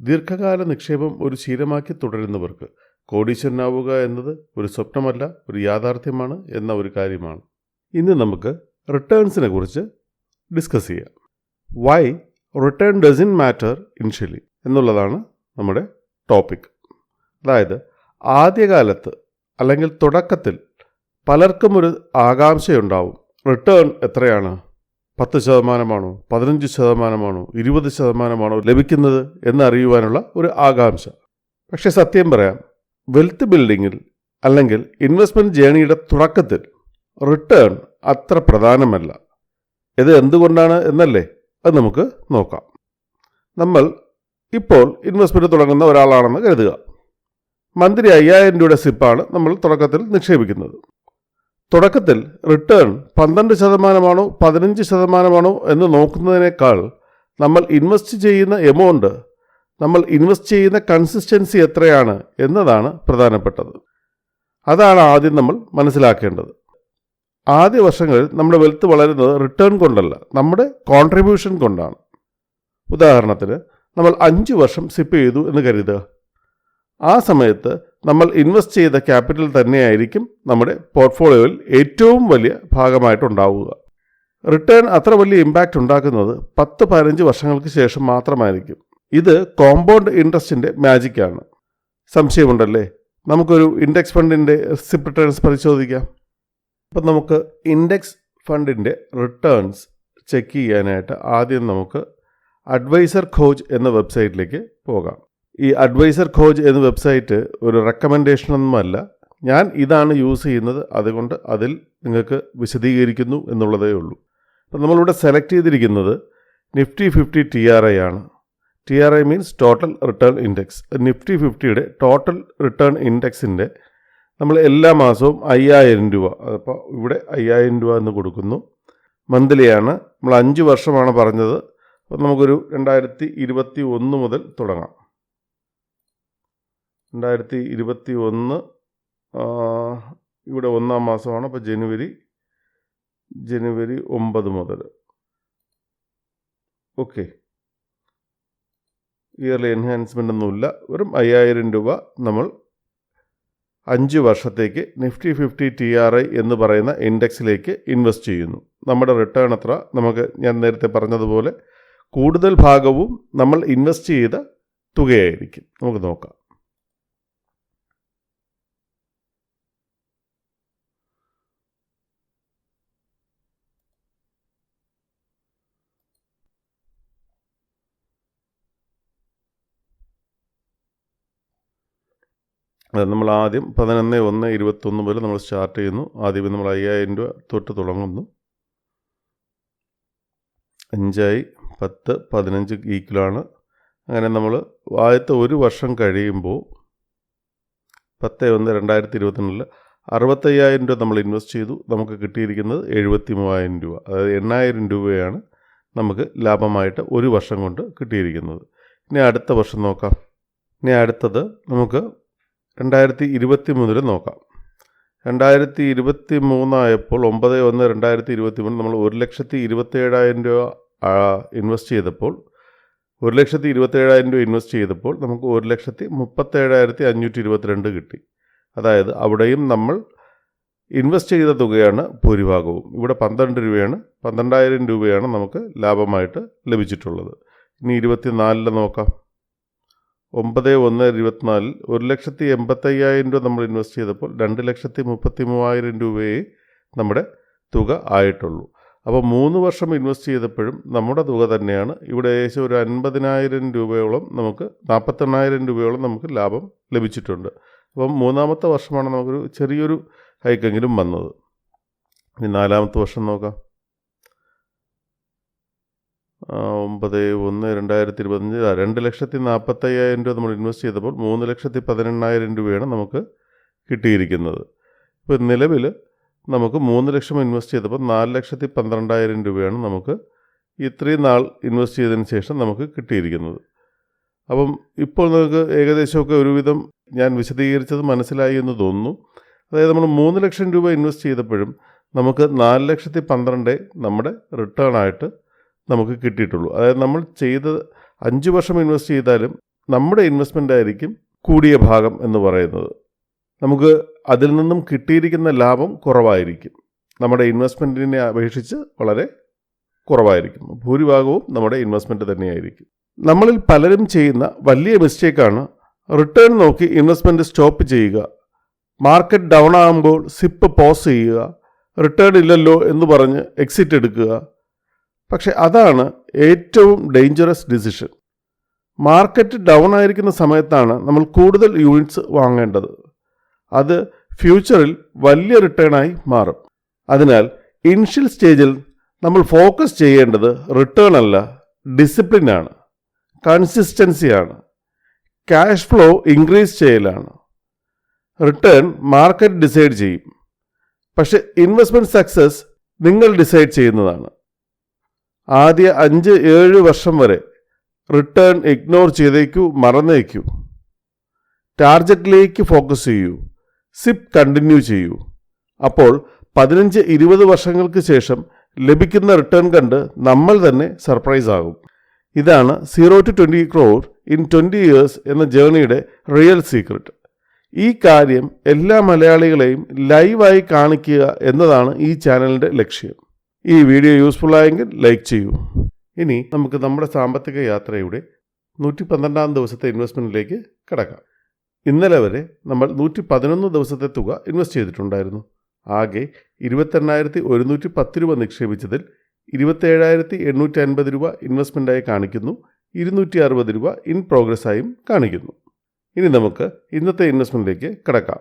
ദീർഘകാല നിക്ഷേപം ഒരു ശീലമാക്കി തുടരുന്നവർക്ക് കോടീശ്വരനാവുക എന്നത് ഒരു സ്വപ്നമല്ല ഒരു യാഥാർത്ഥ്യമാണ് എന്ന ഒരു കാര്യമാണ്. ഇന്ന് നമുക്ക് റിട്ടേൺസിനെ കുറിച്ച് ഡിസ്കസ് ചെയ്യാം. Why return doesn't matter initially എന്നുള്ളതാണ് നമ്മുടെ ടോപ്പിക് അതായത് ആദ്യകാലത്ത് അല്ലെങ്കിൽ തുടക്കത്തിൽ പലർക്കും ഒരു ആകാംക്ഷയുണ്ടാവും. റിട്ടേൺ എത്രയാണ്? പത്ത് ശതമാനമാണോ? പതിനഞ്ച് ശതമാനമാണോ? ഇരുപത് ശതമാനമാണോ ലഭിക്കുന്നത് എന്നറിയുവാനുള്ള ഒരു ആകാംക്ഷ. പക്ഷേ സത്യം പറയാം വെൽത്ത് ബിൽഡിങ്ങിൽ അല്ലെങ്കിൽ ഇൻവെസ്റ്റ്മെന്റ് ജേണിയുടെ തുടക്കത്തിൽ റിട്ടേൺ അത്ര പ്രധാനമല്ല. ഇത് എന്തുകൊണ്ടാണ് എന്നല്ലേ അത് നമുക്ക് നോക്കാം. നമ്മൾ ഇപ്പോൾ ഇൻവെസ്റ്റ്മെന്റ് തുടങ്ങുന്ന ഒരാളാണെന്ന് കരുതുക. മന്ത്ലി അയ്യായിരം രൂപയുടെ സിപ്പാണ് നമ്മൾ തുടക്കത്തിൽ നിക്ഷേപിക്കുന്നത്. തുടക്കത്തിൽ റിട്ടേൺ പന്ത്രണ്ട് ശതമാനമാണോ പതിനഞ്ച് ശതമാനമാണോ എന്ന് നോക്കുന്നതിനേക്കാൾ നമ്മൾ ഇൻവെസ്റ്റ് ചെയ്യുന്ന എമൗണ്ട് നമ്മൾ ഇൻവെസ്റ്റ് ചെയ്യുന്ന കൺസിസ്റ്റൻസി എത്രയാണ് എന്നതാണ് പ്രധാനപ്പെട്ടത്. അതാണ് ആദ്യം നമ്മൾ മനസ്സിലാക്കേണ്ടത്. ആദ്യ വർഷങ്ങളിൽ നമ്മുടെ വെൽത്ത് വളരുന്നത് റിട്ടേൺ കൊണ്ടല്ല നമ്മുടെ കോൺട്രിബ്യൂഷൻ കൊണ്ടാണ്. ഉദാഹരണത്തിന് നമ്മൾ അഞ്ച് വർഷം സിപ്പ് ചെയ്തു എന്ന് കരുതുക. ആ സമയത്ത് നമ്മൾ ഇൻവെസ്റ്റ് ചെയ്ത ക്യാപിറ്റൽ തന്നെയായിരിക്കും നമ്മുടെ പോർട്ട്ഫോളിയോയിൽ ഏറ്റവും വലിയ ഭാഗമായിട്ടുണ്ടാവുക. റിട്ടേൺ അത്ര വലിയ ഇമ്പാക്റ്റ് ഉണ്ടാക്കുന്നത് പത്ത് പതിനഞ്ച് വർഷങ്ങൾക്ക് ശേഷം മാത്രമായിരിക്കും. ഇത് കോമ്പൗണ്ട് ഇൻട്രസ്റ്റിന്റെ മാജിക്കാണ് സംശയമുണ്ടല്ലേ? നമുക്കൊരു ഇൻഡെക്സ് ഫണ്ടിന്റെ സിപ്പ് റിട്ടേൺസ് പരിശോധിക്കാം. അപ്പം നമുക്ക് ഇൻഡെക്സ് ഫണ്ടിന്റെ റിട്ടേൺസ് ചെക്ക് ചെയ്യാനായിട്ട് ആദ്യം നമുക്ക് അഡ്വൈസർ ഖോജ് എന്ന വെബ്സൈറ്റിലേക്ക് പോകാം. ഈ അഡ്വൈസർ ഖോജ് എന്ന വെബ്സൈറ്റ് ഒരു റെക്കമെൻഡേഷനൊന്നുമല്ല ഞാൻ ഇതാണ് യൂസ് ചെയ്യുന്നത്. അതുകൊണ്ട് അതിൽ നിങ്ങൾക്ക് വിശദീകരിക്കുന്നു എന്നുള്ളതേ ഉള്ളൂ. അപ്പം നമ്മളിവിടെ സെലക്ട് ചെയ്തിരിക്കുന്നത് Nifty fifty T R I ആണ്. T R I means total return index Nifty ഫിഫ്റ്റിയുടെ total return ഇൻഡെക്സിന്റെ നമ്മൾ എല്ലാ മാസവും അയ്യായിരം രൂപ അപ്പോൾ ഇവിടെ അയ്യായിരം രൂപ എന്ന് കൊടുക്കുന്നു. മന്ത്ലിയാണ്. നമ്മൾ അഞ്ച് വർഷമാണ് പറഞ്ഞത്. അപ്പോൾ നമുക്കൊരു രണ്ടായിരത്തി ഇരുപത്തി ഒന്ന് മുതൽ തുടങ്ങാം. രണ്ടായിരത്തി ഇരുപത്തി ഒന്ന് ഇവിടെ ഒന്നാം മാസമാണ്. അപ്പോൾ ജനുവരി ജനുവരി ഒമ്പത് മുതൽ. ഓക്കെ. ഇയർലി എൻഹാൻസ്മെന്റ് ഒന്നുമില്ല. വെറും അയ്യായിരം രൂപ നമ്മൾ അഞ്ച് വർഷത്തേക്ക് Nifty fifty T R I എന്ന് പറയുന്ന ഇൻഡെക്സിലേക്ക് ഇൻവെസ്റ്റ് ചെയ്യുന്നു. നമ്മുടെ റിട്ടേൺ എത്ര? നമുക്ക് ഞാൻ നേരത്തെ പറഞ്ഞതുപോലെ കൂടുതൽ ഭാഗവും നമ്മൾ ഇൻവെസ്റ്റ് ചെയ്ത തുകയായിരിക്കും. നമുക്ക് നോക്കാം. അത് നമ്മൾ ആദ്യം പതിനൊന്ന് ഒന്ന് ഇരുപത്തൊന്ന് മുതൽ നമ്മൾ സ്റ്റാർട്ട് ചെയ്യുന്നു. ആദ്യം നമ്മൾ അയ്യായിരം രൂപ തൊട്ട് തുടങ്ങുന്നു. അഞ്ചായി പത്ത് പതിനഞ്ച് ഈക്വലാണ് അങ്ങനെ നമ്മൾ ആദ്യത്തെ ഒരു വർഷം കഴിയുമ്പോൾ പത്ത് ഒന്ന് രണ്ടായിരത്തി ഇരുപത്തൊന്നിൽ അറുപത്തയ്യായിരം രൂപ നമ്മൾ ഇൻവെസ്റ്റ് ചെയ്തു. നമുക്ക് കിട്ടിയിരിക്കുന്നത് എഴുപത്തി മൂവായിരം രൂപ. അതായത് എണ്ണായിരം രൂപയാണ് നമുക്ക് ലാഭമായിട്ട് ഒരു വർഷം കൊണ്ട് കിട്ടിയിരിക്കുന്നത്. ഇനി അടുത്ത വർഷം നോക്കാം. ഇനി അടുത്തത് നമുക്ക് രണ്ടായിരത്തി ഇരുപത്തി മൂന്നിൽ നോക്കാം. രണ്ടായിരത്തി ഇരുപത്തി മൂന്നായപ്പോൾ ഒമ്പത് ഒന്ന് രണ്ടായിരത്തി ഇരുപത്തി മൂന്ന് നമ്മൾ ഒരു ലക്ഷത്തി ഇരുപത്തേഴായിരം രൂപ ഇൻവെസ്റ്റ് ചെയ്തപ്പോൾ ഒരു ലക്ഷത്തി ഇരുപത്തേഴായിരം രൂപ ഇൻവെസ്റ്റ് ചെയ്തപ്പോൾ നമുക്ക് ഒരു ലക്ഷത്തി മുപ്പത്തേഴായിരത്തി അഞ്ഞൂറ്റി ഇരുപത്തിരണ്ട് കിട്ടി. അതായത് അവിടെയും നമ്മൾ ഇൻവെസ്റ്റ് ചെയ്ത തുകയാണ് ഭൂരിഭാഗവും. ഇവിടെ പന്ത്രണ്ട് രൂപയാണ് പന്ത്രണ്ടായിരം രൂപയാണ് നമുക്ക് ലാഭമായിട്ട് ലഭിച്ചിട്ടുള്ളത്. ഇനി ഇരുപത്തിനാലിൽ നോക്കാം. ഒമ്പത് ഒന്ന് ഇരുപത്തിനാലിൽ ഒരു ലക്ഷത്തി എൺപത്തയ്യായിരം രൂപ നമ്മൾ ഇൻവെസ്റ്റ് ചെയ്തപ്പോൾ രണ്ട് ലക്ഷത്തി മുപ്പത്തി മൂവായിരം രൂപയെ നമ്മുടെ തുക ആയിട്ടുള്ളൂ. അപ്പോൾ മൂന്ന് വർഷം ഇൻവെസ്റ്റ് ചെയ്തപ്പോഴും നമ്മുടെ തുക തന്നെയാണ്. ഇവിടെ ഏകദേശം ഒരു അൻപതിനായിരം രൂപയോളം നമുക്ക് നാൽപ്പത്തെണ്ണായിരം രൂപയോളം നമുക്ക് ലാഭം ലഭിച്ചിട്ടുണ്ട്. അപ്പം മൂന്നാമത്തെ വർഷമാണ് നമുക്കൊരു ചെറിയൊരു ഹൈക്കെങ്കിലും വന്നത്. ഇനി നാലാമത്തെ വർഷം നോക്കാം. ഒമ്പത് ഒന്ന് രണ്ടായിരത്തി ഇരുപത്തഞ്ച് രണ്ട് ലക്ഷത്തി നാൽപ്പത്തയ്യായിരം രൂപ നമ്മൾ ഇൻവെസ്റ്റ് ചെയ്തപ്പോൾ മൂന്ന് ലക്ഷത്തി പതിനെണ്ണായിരം രൂപയാണ് നമുക്ക് കിട്ടിയിരിക്കുന്നത്. ഇപ്പോൾ നിലവിൽ നമുക്ക് മൂന്ന് ലക്ഷം ഇൻവെസ്റ്റ് ചെയ്തപ്പോൾ നാല് ലക്ഷത്തി പന്ത്രണ്ടായിരം രൂപയാണ് നമുക്ക് ഇത്രയും നാൾ ഇൻവെസ്റ്റ് ചെയ്തതിന് ശേഷം നമുക്ക് കിട്ടിയിരിക്കുന്നത്. അപ്പം ഇപ്പോൾ നമുക്ക് ഏകദേശമൊക്കെ ഒരുവിധം ഞാൻ വിശദീകരിച്ചത് മനസ്സിലായി എന്ന് തോന്നുന്നു. അതായത് നമ്മൾ മൂന്ന് ലക്ഷം രൂപ ഇൻവെസ്റ്റ് ചെയ്തപ്പോഴും നമുക്ക് നാല് ലക്ഷത്തി പന്ത്രണ്ട് നമ്മുടെ റിട്ടേൺ ആയിട്ട് നമുക്ക് കിട്ടിയിട്ടുള്ളൂ. അതായത് നമ്മൾ ചെയ്ത് അഞ്ച് വർഷം ഇൻവെസ്റ്റ് ചെയ്താലും നമ്മുടെ ഇൻവെസ്റ്റ്മെന്റ് ആയിരിക്കും കൂടിയ ഭാഗം എന്ന് പറയുന്നത്. നമുക്ക് അതിൽ നിന്നും കിട്ടിയിരിക്കുന്ന ലാഭം കുറവായിരിക്കും. നമ്മുടെ ഇൻവെസ്റ്റ്മെന്റിനെ അപേക്ഷിച്ച് വളരെ കുറവായിരിക്കും. ഭൂരിഭാഗവും നമ്മുടെ ഇൻവെസ്റ്റ്മെന്റ് തന്നെയായിരിക്കും. നമ്മളിൽ പലരും ചെയ്യുന്ന വലിയ മിസ്റ്റേക്കാണ് റിട്ടേൺ നോക്കി ഇൻവെസ്റ്റ്മെന്റ് സ്റ്റോപ്പ് ചെയ്യുക. മാർക്കറ്റ് ഡൗൺ ആകുമ്പോൾ സിപ്പ് പോസ് ചെയ്യുക. റിട്ടേൺ ഇല്ലല്ലോ എന്ന് പറഞ്ഞ് എക്സിറ്റ് എടുക്കുക. പക്ഷെ അതാണ് ഏറ്റവും ഡേഞ്ചറസ് ഡിസിഷൻ മാർക്കറ്റ് ഡൗൺ ആയിരിക്കുന്ന സമയത്താണ് നമ്മൾ കൂടുതൽ യൂണിറ്റ്സ് വാങ്ങേണ്ടത്. അത് ഫ്യൂച്ചറിൽ വലിയ റിട്ടേണായി മാറും. അതിനാൽ ഇനിഷ്യൽ സ്റ്റേജിൽ നമ്മൾ ഫോക്കസ് ചെയ്യേണ്ടത് റിട്ടേൺ അല്ല ഡിസിപ്ലിനാണ് കൺസിസ്റ്റൻസിയാണ് ക്യാഷ് ഫ്ലോ ഇൻക്രീസ് ചെയ്യലാണ്. റിട്ടേൺ മാർക്കറ്റ് ഡിസൈഡ് ചെയ്യും. പക്ഷെ ഇൻവെസ്റ്റ്മെന്റ് സക്സസ് നിങ്ങൾ ഡിസൈഡ് ചെയ്യുന്നതാണ്. ആദ്യ അഞ്ച് ഏഴ് വർഷം വരെ റിട്ടേൺ ഇഗ്നോർ ചെയ്തേക്കൂ മറന്നേക്കൂ. ടാർജറ്റിലേക്ക് ഫോക്കസ് ചെയ്യൂ സിപ്പ് കണ്ടിന്യൂ ചെയ്യൂ. അപ്പോൾ പതിനഞ്ച് ഇരുപത് വർഷങ്ങൾക്ക് ശേഷം ലഭിക്കുന്ന റിട്ടേൺ കണ്ട് നമ്മൾ തന്നെ സർപ്രൈസ് ആകും. ഇതാണ് zero to twenty crore in twenty years എന്ന ജേണിയുടെ റിയൽ സീക്രട്ട് ഈ കാര്യം എല്ലാ മലയാളികളെയും ലൈവായി കാണിക്കുക എന്നതാണ് ഈ ചാനലിന്റെ ലക്ഷ്യം. ഈ വീഡിയോ യൂസ്ഫുൾ ആയെങ്കിൽ ലൈക്ക് ചെയ്യൂ. ഇനി നമുക്ക് നമ്മുടെ സാമ്പത്തിക യാത്രയുടെ നൂറ്റി പന്ത്രണ്ടാം ദിവസത്തെ ഇൻവെസ്റ്റ്മെന്റിലേക്ക് കിടക്കാം. ഇന്നലെ വരെ നമ്മൾ നൂറ്റി പതിനൊന്ന് ദിവസത്തെ തുക ഇൻവെസ്റ്റ് ചെയ്തിട്ടുണ്ടായിരുന്നു. ആകെ ഇരുപത്തെണ്ണായിരത്തി ഒരുന്നൂറ്റി പത്ത് രൂപ നിക്ഷേപിച്ചതിൽ ഇരുപത്തേഴായിരത്തി എണ്ണൂറ്റി അൻപത് രൂപ ഇൻവെസ്റ്റ്മെന്റായി കാണിക്കുന്നു. ഇരുന്നൂറ്റി അറുപത് രൂപ ഇൻ പ്രോഗ്രസ്സായും കാണിക്കുന്നു. ഇനി നമുക്ക് ഇന്നത്തെ ഇൻവെസ്റ്റ്മെന്റിലേക്ക് കിടക്കാം.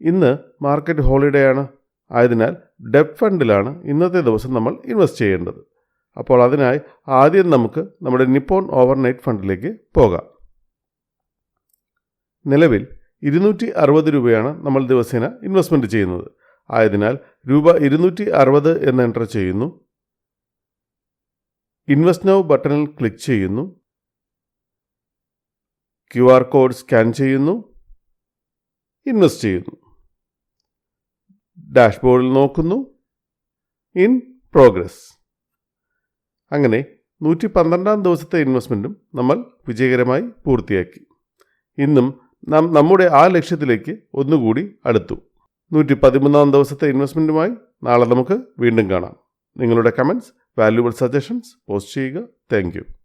ഇന്ന് മാർക്കറ്റ് ഹോളിഡേ ആണ്. ആയതിനാൽ ഡെബ് ഫണ്ടിലാണ് ഇന്നത്തെ ദിവസം നമ്മൾ ഇൻവെസ്റ്റ് ചെയ്യേണ്ടത്. അപ്പോൾ അതിനായി ആദ്യം നമുക്ക് നമ്മുടെ നിപ്പോൺ ഓവർനൈറ്റ് ഫണ്ടിലേക്ക് പോകാം. നിലവിൽ ഇരുന്നൂറ്റി അറുപത് രൂപയാണ് നമ്മൾ ദിവസേന ഇൻവെസ്റ്റ്മെന്റ് ചെയ്യുന്നത്. ആയതിനാൽ രൂപ ഇരുന്നൂറ്റി അറുപത് എന്ന് എന്റർ ചെയ്യുന്നു. ഇൻവെസ്റ്റ് നൗ ബട്ടണിൽ ക്ലിക്ക് ചെയ്യുന്നു. ക്യു ആർ കോഡ് സ്കാൻ ചെയ്യുന്നു. ഇൻവെസ്റ്റ് ചെയ്യുന്നു. ഡാഷ്ബോർഡിൽ നോക്കുന്നു. In progress. അങ്ങനെ നൂറ്റി പന്ത്രണ്ടാം ദിവസത്തെ ഇൻവെസ്റ്റ്മെന്റും നമ്മൾ വിജയകരമായി പൂർത്തിയാക്കി. ഇന്നും നാം നമ്മുടെ ആ ലക്ഷ്യത്തിലേക്ക് ഒന്നുകൂടി അടുത്തു. നൂറ്റി പതിമൂന്നാം ദിവസത്തെ ഇൻവെസ്റ്റ്മെന്റുമായി നാളെ നമുക്ക് വീണ്ടും കാണാം. നിങ്ങളുടെ കമന്റ്സ് വാല്യുബിൾ സജഷൻസ് പോസ്റ്റ് ചെയ്യുക. താങ്ക്